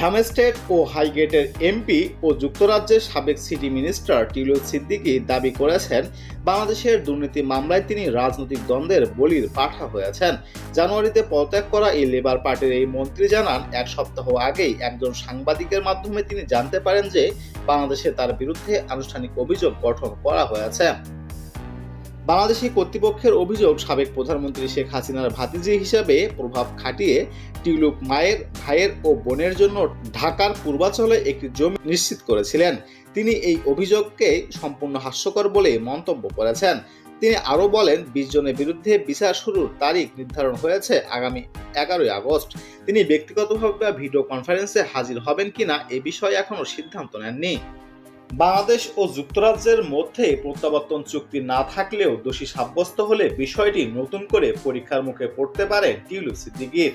Hampstead ও হাইগেটের MP ও যুক্তরাজ্যের সাবেক city minister টিউলিও Siddiqui দাবি করেছেন, বাংলাদেশের দুর্নীতি মামলায় তিনি রাজনৈতিক দ্বন্দ্বের বলির পাঠা হয়েছেন। জানুয়ারিতে পদত্যাগ করা এই লেবার পার্টির এই মন্ত্রী জানান, এক সপ্তাহ আগেই একজন সাংবাদিকের মাধ্যমে তিনি জানতে পারেন যে বাংলাদেশে তার বিরুদ্ধে আনুষ্ঠানিক অভিযোগ গঠন করা হয়েছে। বাংলাদেশি কর্তৃপক্ষের অভিযোগ, সাবেক প্রধানমন্ত্রী শেখ হাসিনার ভাতিজি হিসাবে প্রভাব খাটিয়ে টিউলিপ মায়ের, ভাইয়ের ও বোনের জন্য ঢাকার পূর্বাঞ্চলে একটি জমি নিশ্চিত করেছিলেন। তিনি এই অভিযোগকে সম্পূর্ণ হাস্যকর বলে মন্তব্য করেছেন। তিনি আরও বলেন, বিশ জনের বিরুদ্ধে বিচার শুরুর তারিখ নির্ধারণ হয়েছে আগামী এগারোই আগস্ট। তিনি ব্যক্তিগতভাবে ভিডিও কনফারেন্সে হাজির হবেন কিনা এ বিষয়ে এখনও সিদ্ধান্ত নেননি। বাংলাদেশ ও যুক্তরাজ্যের মধ্যে প্রত্যাবর্তন চুক্তি না থাকলেও দোষী সাব্যস্ত হলে বিষয়টি নতুন করে পরীক্ষার মুখে পড়তে পারে টিউলিপ সিদ্দিকির।